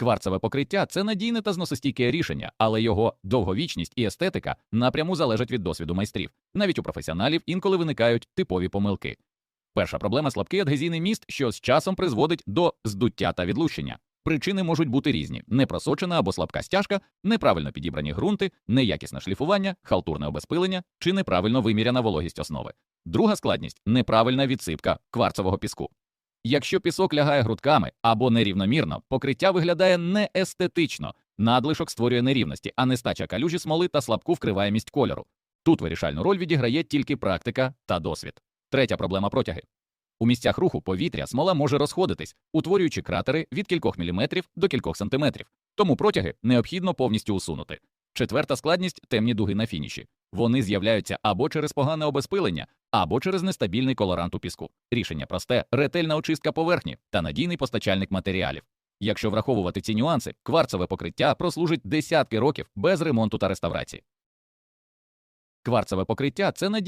Кварцеве покриття це надійне та зносостійке рішення, але його довговічність і естетика напряму залежать від досвіду майстрів. Навіть у професіоналів інколи виникають типові помилки. Перша проблема слабкий адгезійний міст, що з часом призводить до здуття та відлущення. Причини можуть бути різні: непросочена або слабка стяжка, неправильно підібрані ґрунти, неякісне шліфування, халтурне обезпилення чи неправильно виміряна вологість основи. Друга складність неправильна відсипка кварцевого піску. Якщо пісок лягає грудками або нерівномірно, покриття виглядає неестетично, надлишок створює нерівності, а нестача калюжі смоли та слабку вкриваємість кольору. Тут вирішальну роль відіграє тільки практика та досвід. Третя проблема протяги. У місцях руху повітря смола може розходитись, утворюючи кратери від кількох міліметрів до кількох сантиметрів, тому протяги необхідно повністю усунути. Четверта складність темні дуги на фініші. Вони з'являються або через погане обезпилення, або через нестабільний колорант у піску. Рішення просте, ретельна очистка поверхні та надійний постачальник матеріалів. Якщо враховувати ці нюанси, кварцеве покриття прослужить десятки років без ремонту та реставрації. Кварцеве покриття це надійний